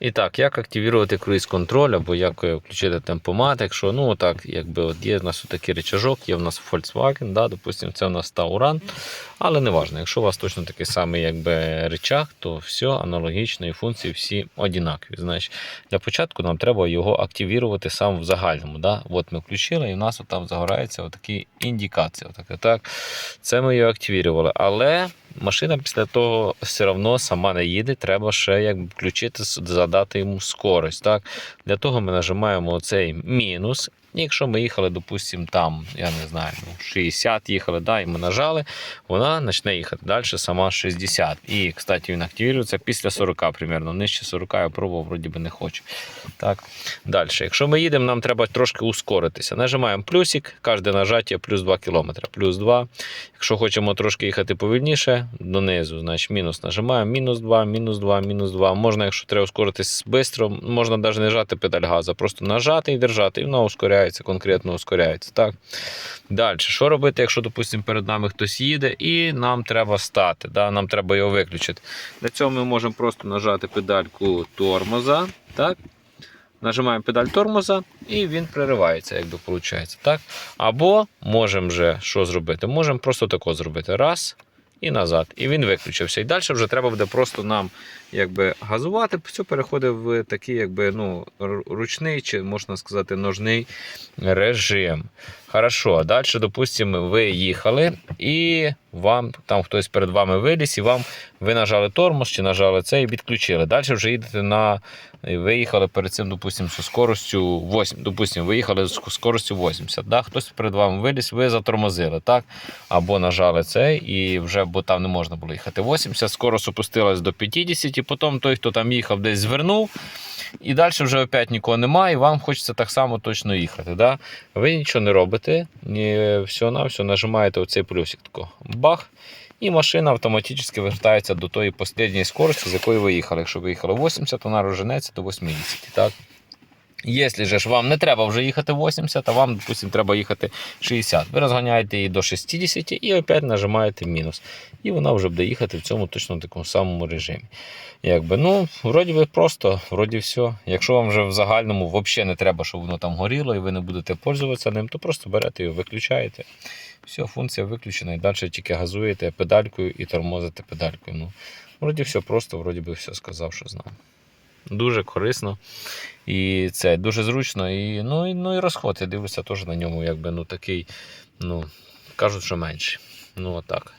І так, як активувати круїз контроль або як е, включити темпомат, якщо ну отак, якби от є в нас такий речажок, є в нас Volkswagen, да, допустимо, це у нас Tauran, але не важливо, якщо у вас точно такий самий якби, речах, то все аналогічно і функції всі однакові. Значить, для початку нам треба його активувати сам в загальному. Да? От ми включили, і в нас там загорається отакі індикації. Отак, так. Це ми його активували. Але машина після того все одно сама не їде. Треба ще якби включити, задати йому скорость. Так? Для того ми нажимаємо оцей мінус. Якщо ми їхали, допустимо, там, я не знаю, ну, 60 їхали, да, і ми нажали, вона почне їхати далі сама 60. І, кстати, він активується після 40 примерно. Нижче 40 я пробував, вроді би не хочу. Так. Далі. Якщо ми їдемо, нам треба трошки ускоритися. Нажимаємо плюсик, кожне нажаття плюс 2 км, плюс 2. Якщо хочемо трошки їхати повільніше, донизу, значить мінус нажимаємо, мінус 2, мінус 2, мінус 2. Можна, якщо треба ускоритись швидко, можна навіть не жати педаль газу, просто нажати і держати, і вона ускоряється, конкретно ускоряється. Так? Далі, що робити, якщо, допустимо, перед нами хтось їде, і нам треба стати, да? нам треба його виключити. Для цього ми можемо просто нажати педальку тормоза. Так? Нажимаємо педаль тормоза і він приривається, як виходить. Так? Або можемо вже що зробити? Можемо просто тако зробити. Раз і назад. І він виключився. І далі вже треба буде просто нам якби, газувати. Все переходить в такий якби, ну, ручний, чи можна сказати, ножний режим. Хорошо, далі, допустимо, ви їхали, і вам там хтось перед вами виліз, і вам ви нажали тормоз чи нажали це і відключили. Далі вже їдете на. Ви їхали перед цим, допустимо, зі скоростю 8, допустимо, ви їхали з скоростю 80. Да? Хтось перед вами виліз, ви затормозили, так? Або нажали це, і вже, бо там не можна було їхати 80, скорость опустилась до 50, і потім той, хто там їхав, десь звернув. І далі вже опять нікого немає, і вам хочеться так само точно їхати. Да? Ви нічого не робите, все на все нажимаєте оцей плюсик. Тако, бах, і машина автоматично вертається до тої останньої скорості, з якої ви їхали. Якщо ви їхали 80, вона розженеться до 80. Так? Якщо ж вам не треба вже їхати 80, а вам, допустимо, треба їхати 60, ви розганяєте її до 60 і опять нажимаєте мінус. І вона вже буде їхати в цьому точно такому самому режимі. Якби, ну, вроді би просто, вроді все. Якщо вам вже в загальному взагалі не треба, щоб воно там горіло і ви не будете пользуватися ним, то просто берете його, виключаєте. Все, функція виключена, і далі тільки газуєте педалькою і тормозите педалькою. Ну, вроді все просто, вроді би все сказав, що знав. Дуже корисно. І це дуже зручно. І, ну, і, ну, і розход. Я дивлюся теж на ньому, якби ну такий, ну, кажуть, що менший. Ну, отак.